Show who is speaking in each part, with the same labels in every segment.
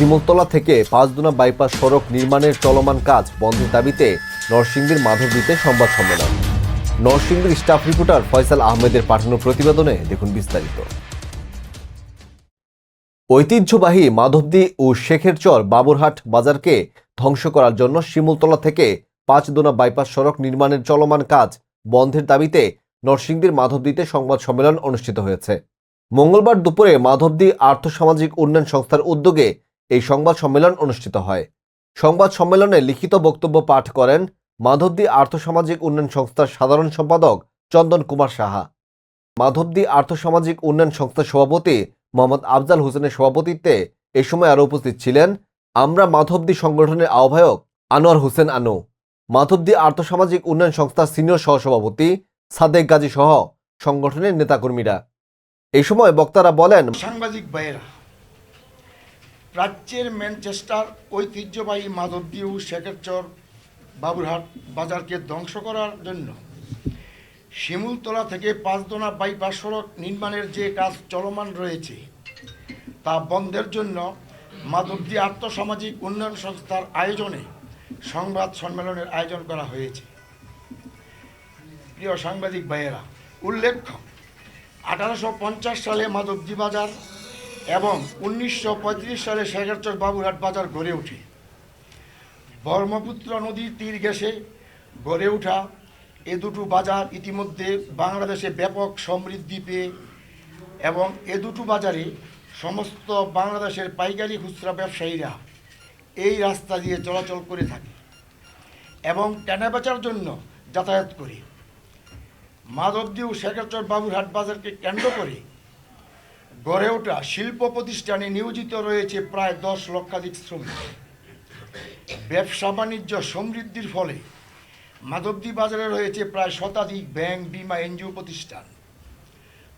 Speaker 1: শিমুলতলা থেকে পাঁচদুনা বাইপাস সড়ক নির্মাণের চলমান কাজ বন্ধের দাবিতে নরসিংদীর মাধবদীতে সংবাদ সম্মেলন। নরসিংদীর স্টাফ রিপোর্টার ফয়সাল আহমেদের পাঠানো প্রতিবেদনে দেখুন বিস্তারিত। ঐতিহ্যবাহী মাধবদী ও শেখেরচর বাবুরহাট বাজারকে ধ্বংস করার জন্য শিমুলতলা থেকে পাঁচদোনা বাইপাস সড়ক নির্মাণের চলমান কাজ বন্ধের দাবিতে নরসিংদীর মাধবদীতে সংবাদ সম্মেলন অনুষ্ঠিত হয়েছে। মঙ্গলবার দুপুরে মাধবদী আর্থসামাজিক উন্নয়ন সংস্থার উদ্যোগে এই সংবাদ সম্মেলন অনুষ্ঠিত হয়। সংবাদ সম্মেলনে লিখিত বক্তব্য পাঠ করেন মাধবদী আর্থসামাজিক উন্নয়ন সংস্থার সাধারণ সম্পাদক চন্দন কুমার সাহা। মাধবদী আর্থসামাজিক উন্নয়ন সংস্থার সভাপতি মোহাম্মদ আফজাল হোসেনের সভাপতিত্বে এ সময় আরও উপস্থিত ছিলেন আমরা মাধবদী সংগঠনের আহ্বায়ক আনোয়ার হোসেন আনু, মাধবদী আর্থসামাজিক উন্নয়ন সংস্থার সিনিয়র সহসভাপতি সাদেক গাজী সহ সংগঠনের নেতাকর্মীরা। এই সময় বক্তারা বলেন,
Speaker 2: সাংবাদিক ভাইয়েরা প্রাচ্যের ম্যানচেস্টার ঐতিহ্যবাহী মাধবদীউ শেখেরচর বাবুরহাট বাজারকে ধ্বংস করার জন্য। শিমুলতলা থেকে পাঁচদোনা বাইপাস সড়ক নির্মাণের যে কাজ চলমান রয়েছে, তা বন্ধের জন্য মাধবদী আর্থসামাজিক উন্নয়ন সংস্থার আয়োজনে সংবাদ সম্মেলনের আয়োজন করা হয়েছে। প্রিয় সাংবাদিক ভাইয়েরা, উল্লেখ্য, আঠারোশো পঞ্চাশ সালে মাধবদী বাজার এবং উনিশশো পঁয়ত্রিশ সালে শেখারচর বাবুরহাট বাজার গড়ে ওঠে। ব্রহ্মপুত্র নদীর তীর ঘেঁষে গড়ে ওঠা এ দুটো বাজার ইতিমধ্যে বাংলাদেশে ব্যাপক সমৃদ্ধি পেয়ে এবং এ দুটো বাজারে সমস্ত বাংলাদেশের পাইকারি খুচরা ব্যবসায়ীরা এই রাস্তা দিয়ে চলাচল করে থাকে এবং কেনাবেচার জন্য যাতায়াত করে। মাধবদী ও শেখারচর বাবুরহাট বাজারকে কেন্দ্র করে গড়ে ওঠা শিল্প প্রতিষ্ঠানে নিয়োজিত রয়েছে প্রায় দশ লক্ষাধিক শ্রমিক। ব্যবসা বাণিজ্য সমৃদ্ধির ফলে মাধবদী বাজারে রয়েছে প্রায় শতাধিক ব্যাংক, বিমা, এনজিও প্রতিষ্ঠান।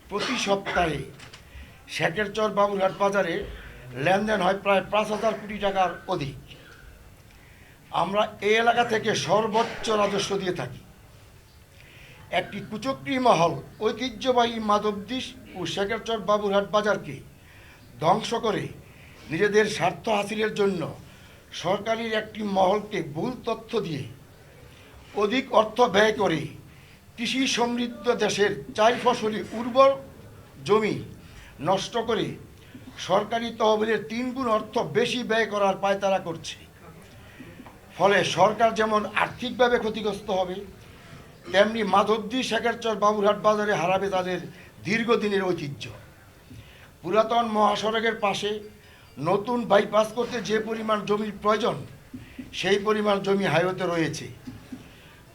Speaker 2: প্রতি সপ্তাহে শেখেরচর বাবুরহাট বাজারে লেনদেন হয় প্রায় পাঁচ হাজার কোটি টাকার অধিক। আমরা এই এলাকা থেকে সর্বোচ্চ রাজস্ব দিয়ে থাকি। একটি কুচক্রী মহল, ঐতিহ্যবাহী মাধবদীশ ও শেখেরচর বাবুরহাট বাজারকে ধ্বংস করে নিজেদের স্বার্থ হাসিলের জন্য সরকারের একটি মহলকে ভুল তথ্য দিয়ে অধিক অর্থ ব্যয় করে কৃষি সমৃদ্ধ দেশের চার ফসলি উর্বর জমি নষ্ট করে সরকারি তহবিলের তিন গুণ অর্থ বেশি ব্যয় করার পায়তারা করছে। ফলে সরকার যেমন আর্থিকভাবে ক্ষতিগ্রস্ত হবে তেমনি মাধবদী শেখারচর বাবুরহাট বাজারে হারাবে তাদের দীর্ঘদিনের ঐতিহ্য। পুরাতন মহাসড়কের পাশে নতুন বাইপাস করতে যে পরিমাণ জমির প্রয়োজন, সেই পরিমাণ জমি হাইওয়েতে রয়েছে।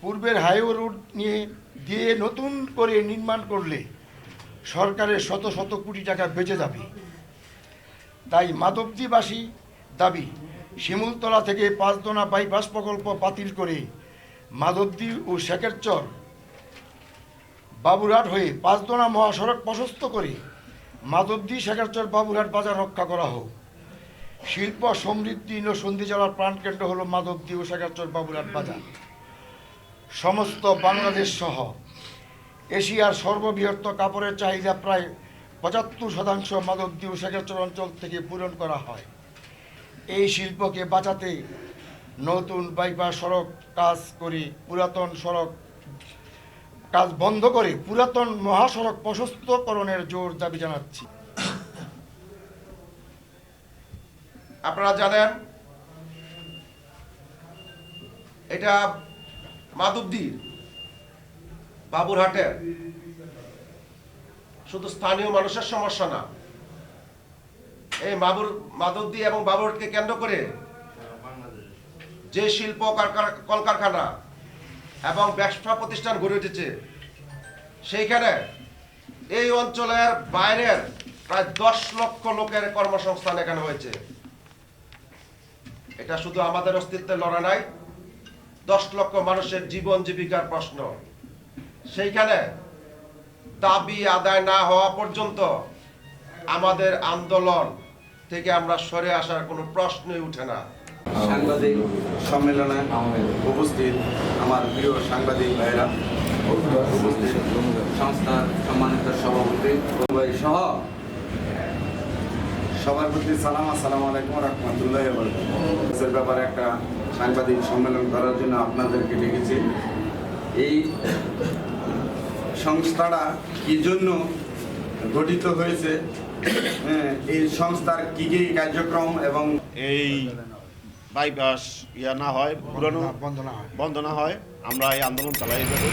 Speaker 2: পূর্বের হাইওয়ে রুট নিয়ে দিয়ে নতুন করে নির্মাণ করলে সরকারের শত শত কোটি টাকা বেঁচে যাবে। তাই মাধবদীবাসী দাবি, শিমুলতলা থেকে পাঁচদোনা বাইপাস প্রকল্প বাতিল করে মাধবদী ও শেখেরচর বাবুরহাট হয়ে পাঁচদোনা মহাসড়ক প্রশস্ত করে মাধবদী শেখেরচর বাবুরহাট বাজার রক্ষা করা হোক। শিল্প সমৃদ্ধি নসন্ধি জেলার প্রাণকেন্দ্র হল মাধবদী ও শেখেরচর বাবুরহাট বাজার। সমস্ত বাংলাদেশ সহ এশিয়ার সর্ববৃহত্ত কাপড়ের চাহিদা প্রায় পঁচাত্তর শতাংশ মাধবদী ও শেখেরচর অঞ্চল থেকে পূরণ করা হয়। এই শিল্পকে বাঁচাতে নতুন বাইপাস সড়ক কাজ করে, পুরাতন সড়ক কাজ বন্ধ করে পুরাতন মহাসড়ক প্রশস্তকরণের জোর দাবি জানাচ্ছি।
Speaker 3: আপনারা জানেন, এটা মাধবদীর বাবুরহাটের। শুধু স্থানীয় মানুষের সমস্যা না, এই মাবুর, মাধবদী এবং বাবুরহাটকে কেন্দ্র করে যে শিল্প কলকারখানা এবং ব্যবসা প্রতিষ্ঠান গড়ে উঠেছে, সেইখানে এই অঞ্চলের বাইরের প্রায় দশ লক্ষ লোকের কর্মসংস্থান এখানে হয়েছে। এটা শুধু আমাদের অস্তিত্বের লড়াই নাই, দশ লক্ষ মানুষের জীবন জীবিকার প্রশ্ন। সেইখানে দাবি আদায় না হওয়া পর্যন্ত আমাদের আন্দোলন থেকে আমরা সরে আসার কোনো প্রশ্নই উঠে না।
Speaker 4: সাংবাদিক সম্মেলনে উপস্থিত আমার প্রিয় সাংবাদিক ভাইরা সংস্থার সম্মানিত সভাপতি ভাই সহ সবার প্রতি সালাম আসসালামু আলাইকুম রহমতুল্লাহ এর ব্যাপারে একটা সাংবাদিক সম্মেলন করার জন্য আপনাদেরকে ডেকেছি। এই সংস্থাটা কি জন্য গঠিত হয়েছে? হ্যাঁ, এই সংস্থার কি কি কার্যক্রম এবং
Speaker 5: এই বাইপাস ইয়া না হয় পুরনো
Speaker 2: বন্ধ না হয়।
Speaker 5: বন্ধ না হয় আমরা এই আন্দোলন চালাই যাব।